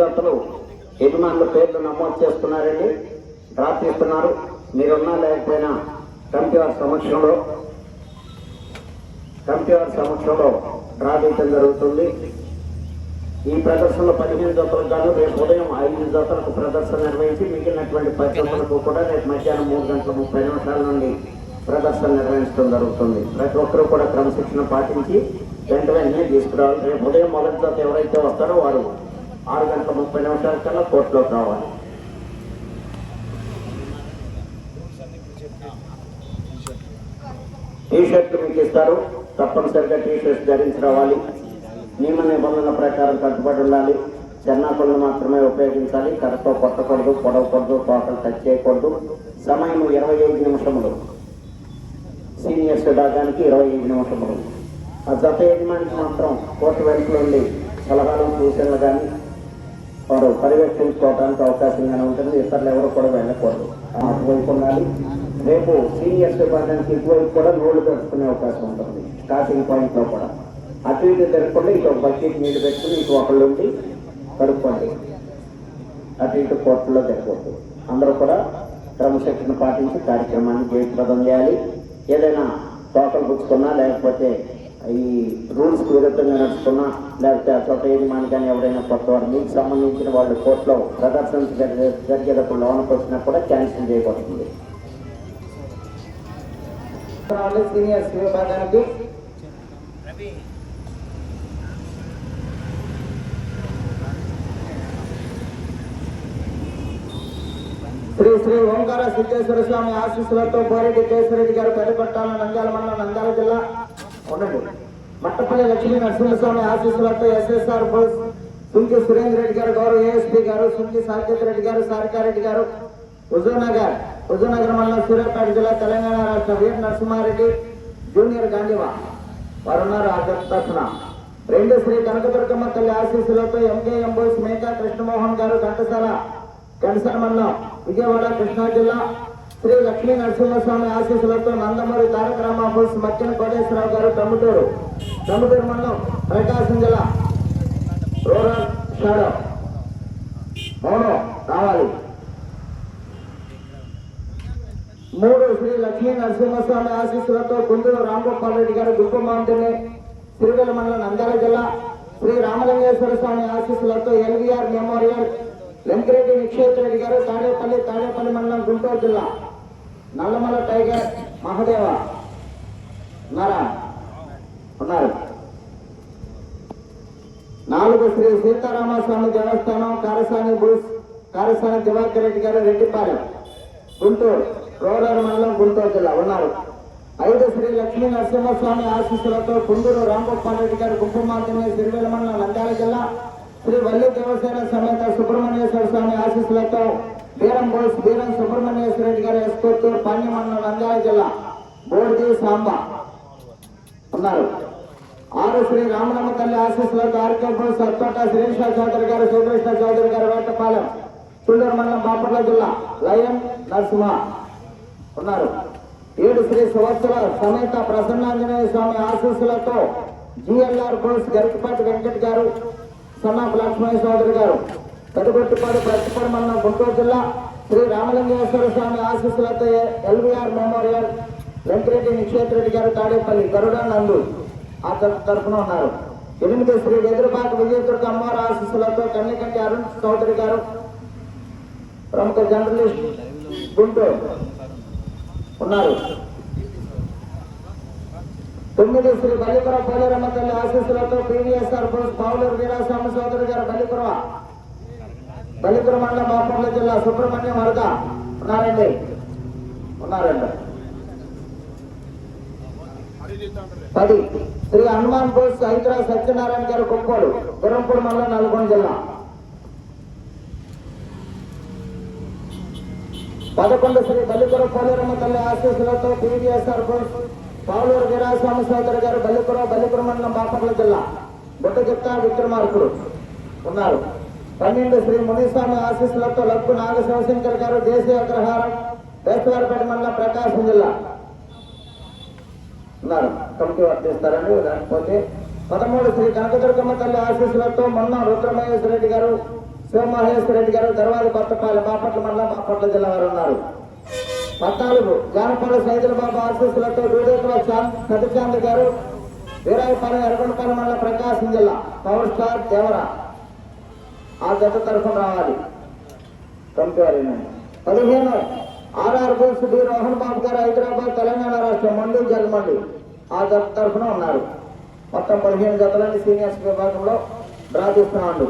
జతలు యజమానుల పేర్లు నమోదు చేసుకున్నారండి డ్రా తీస్తున్నారు మీరున్నా లేకపోయినా కమిటీ వారి సమక్షంలో కమిటీ వారి సమక్షంలో డ్రా తీయటం జరుగుతుంది. ఈ ప్రదర్శనలో పదిహేను జతలకు గాను రేపు ఉదయం ఐదు జతలకు ప్రదర్శన నిర్వహించి మిగిలినటువంటి పరిశ్రమలకు కూడా రేపు మధ్యాహ్నం మూడు గంటల ముప్పై నిమిషాల నుండి ప్రదర్శన నిర్వహించడం జరుగుతుంది. ప్రతి ఒక్కరూ కూడా క్రమశిక్షణ పాటించి వెంట వెంటనే తీసుకురావాలి. రేపు ఉదయం మొదటి జత ఎవరైతే వస్తారో వారు ఆరు గంటల ముప్పై నిమిషాల కల్లా కోర్టులో రావాలి. టీ షర్ట్ మీకు ఇస్తారు. తప్పనిసరిగా టీ షర్ట్స్ ధరించి రావాలి. నియమ నిబంధనల ప్రకారం కట్టుబడి ఉండాలి. చెన్నాకులను మాత్రమే ఉపయోగించాలి. కరతో కొట్టకూడదు పొడవకూడదు తోటలు టచ్ చేయకూడదు. సమయం ఇరవై ఐదు నిమిషములు. సీనియర్స్ విభాగానికి ఇరవై ఐదు నిమిషములు. ఆ జత యజమానికి మాత్రం కోర్టు వెనుక ఉండి సలహాలు సూచనలు కానీ వారు పర్యవేక్షించుకోవడానికి అవకాశంగానే ఉంటుంది. ఇతరులు ఎవరు కూడా వెళ్ళకూడదు. అటువైపు ఉండాలి. రేపు సీనియర్స్ విభాగానికి ఇటువైపు కూడా రోడ్లు పెట్టుకునే అవకాశం ఉంటుంది. స్టార్టింగ్ పాయింట్లో కూడా. అటు ఇటు తిరగకుండా ఇటు ఒక బకెట్ నీళ్ళు పెట్టుకుని ఇటు ఒకళ్ళు ఉండి కడుక్కోండి. అటు ఇటు కోర్టులో తిరగవద్దు అందరూ కూడా క్రమశిక్షణ పాటించి కార్యక్రమాన్ని జయప్రదం చేయాలి. ఏదైనా టోటల్ పుచ్చుకున్నా లేకపోతే ఈ రూల్స్ విరుద్ధంగా నడుచుకున్నా లేకపోతే ఆ చోట యజమాని కానీ ఎవరైనా కొత్త వారు మీకు సంబంధించిన వాళ్ళు కోర్టులో ప్రదర్శన జరిగేటప్పుడు లోనకు వచ్చినా కూడా క్యాన్సిల్ చేయబడుతుంది. సీనియర్స్ విభాగానికి శ్రీ శ్రీ ఓంకార సిద్ధేశ్వర స్వామి ఆశీస్సులతో పోరెడ్డి కేశ్వరెడ్డి గారు పెద్దపట్టాల నంద్యాల మండలం నంద్యాల జిల్లా ఉండండి మట్టపల్లి లక్ష్మీ నరసింహస్వామి ఆశీస్సులతో ఎస్ఎస్ఆర్ బోస్ సుంకి సురేంద్ర రెడ్డి గారు గౌరవ ఏఎస్పీ గారు సుంకి సాకేత్ రెడ్డి గారు సారికారెడ్డి గారు హుజూర్నగర్ హుజూర్నగర్ మండలం సూర్యాపేట జిల్లా తెలంగాణ రాష్ట్ర వీర నరసింహారెడ్డి జూనియర్ గాంధీవా. వారు ఉన్నారు ఆ తరఫున రెండు శ్రీ కనకదుర్గమ్మ తల్లి ఆశీస్సులతో ఎంకేఎం బోస్ మేకా కృష్ణమోహన్ గారు ఘంటసాల గణసర మండలం విజయవాడ కృష్ణా జిల్లా శ్రీ లక్ష్మీ నరసింహస్వామి ఆశీస్సులతో నందమూరి తారక రామాబోస్ మక్కిన కోటేశ్వరరావు గారు టమ్ముటూరు టమ్ముటూరు మండలం ప్రకాశం జిల్లా రూరల్ షాడో. అవును రావాలి. మూడు శ్రీ లక్ష్మీ నరసింహస్వామి ఆశీస్సులతో గుంటూరు రాంగోపాల్ రెడ్డి గారు మాంటిని సిరివెల్ల మండలం నంద్యాల జిల్లా శ్రీ రామలింగేశ్వర స్వామి ఆశీస్సులతో ఎల్వీఆర్ మెమోరియల్ వెంకరెడ్డి నిక్షేత్ రెడ్డి గారు తాడేపల్లి తాడేపల్లి మండలం గుంటూరు జిల్లా. నల్లమల టైగర్ మహదేవ ఉన్నారా? ఉన్నారు. నాలుగు శ్రీ సీతారామస్వామి దేవస్థానం కారసాని బూస్ కారసాని దివాకర్ రెడ్డి గారు రెడ్డిపాలెం గుంటూరు రోడర్ మండలం గుంటూరు జిల్లా ఉన్నారు. ఐదు శ్రీ లక్ష్మీ నరసింహస్వామి ఆశీస్సులతో కుందూరు రాంగోపాల్ రెడ్డి గారు గుంపమార్తెని సిరివేల మండలం నంద్యాల జిల్లా శ్రీ వల్లి దేవసేన సమేత సుబ్రహ్మణ్యేశ్వర స్వామి ఆశీస్సులతో బీరం బోస్ బీరం సుబ్రహ్మణ్యేశ్వర రెడ్డి గారు ఎస్కోత్తూరు పాణ్య మండలం నంద్యాల జిల్లా బోర్ది సాంబ ఉన్నారు. ఆరు శ్రీ రామనమ్మ తల్లి ఆశీస్సులతో ఆర్కే బోస్ సత్తోట శ్రీష చౌదరి గారు శ్రీకృష్ణ చౌదరి గారు వేటపాలెం చుండూరు మండలం బాపట్ల జిల్లా లయన్ నరసింహ ఉన్నారు. ఏడు శ్రీ సంవత్సర సమేత ప్రసన్నాంజనేయ స్వామి ఆశీస్సులతో జిఎల్ఆర్ బోస్ గరికపాటి వెంకట్ గారు సన్నాఫ్ లక్ష్మయ్య సోదరు గారు. పెదగొట్టిపాడు ప్రతిపాడు మండలం గుంటూరు జిల్లా శ్రీ రామలింగేశ్వర స్వామి ఆశీస్సులతో ఎల్వీఆర్ మెమోరియల్ వెంకరెడ్డి నిక్షేత్రెడ్డి గారు తాడేపల్లి గరుడ నందు ఆ తరఫున ఉన్నారు. ఎనిమిది శ్రీ వెదురుపాక విజయదుర్గ అమ్మవారి ఆశీస్సులతో కన్నికంటి అరుణ్ చౌదరి గారు ప్రముఖ జర్నలిస్ట్ గుంటూరు ఉన్నారు. తొమ్మిది శ్రీ బలిపుర పోలేరమ్మ తల్లి ఆశీస్సులతో పీవీఎస్ఆర్ బోస్ పావులూరు వీరాస్వామి సోదరు గారు బలిపుర బలిపుర మండలం బాపట్ల జిల్లా సుబ్రహ్మణ్యం వరద. ఉన్నారండి? ఉన్నారండి. పది. శ్రీ హనుమాన్ బోస్ హైదరా సత్యనారాయణ గారు కుప్పోడు గురంపూడి మండలం నల్గొండ జిల్లా. పదకొండు శ్రీ బలిపుర పోలేరమ్మ తల్లి ఆశీస్సులతో పీవీఎస్ఆర్ బోస్ పావులూరు వీరాస్వామి సోదరు గారు బల్లిపురం బల్లిపురం మండలం బాపట్ల జిల్లా. బుట్టగిత్త విక్రమార్కుడు ఉన్నారు. పన్నెండు శ్రీ మునిస్వామి ఆశీస్సులతో లక్కు నాగ శివశంకర్ గారు దేశీయ అగ్రహారం వేస్తవారిపేట మండలం ప్రకాశం జిల్లా. ఉన్నారు. కమిటీ వర్తిస్తారని లేకపోతే పదమూడు శ్రీ కనకదుర్గమ్మ తల్లి ఆశీస్సులతో మొన్న రుద్రమహేశ్వర రెడ్డి గారు శివమహేశ్వర రెడ్డి గారు దర్వాది కొత్తపాలెం బాపట్ల మండలం బాపట్ల జిల్లా వారు ఉన్నారు. పద్నాలుగు జానపద సైదుల బాబు ఆశీస్సులతో దూదేకుల సత్యశాంత్ గారు వీరాయపాలెం ఎర్రగొండపాలెం మండలం ప్రకాశం జిల్లా పవర్ స్టార్ దేవరా ఆ జత తరఫున రావాలి. పంపారు పదిహేను ఆర్ఆర్ బోస్ డి రోహన్ బాబు గారు హైదరాబాద్ తెలంగాణ రాష్ట్రం మండలి జగమండి ఆ జత తరఫున ఉన్నారు. మొత్తం పదిహేను జతలని సీనియర్స్ విభాగంలో డ్రా చేస్తున్నాడు.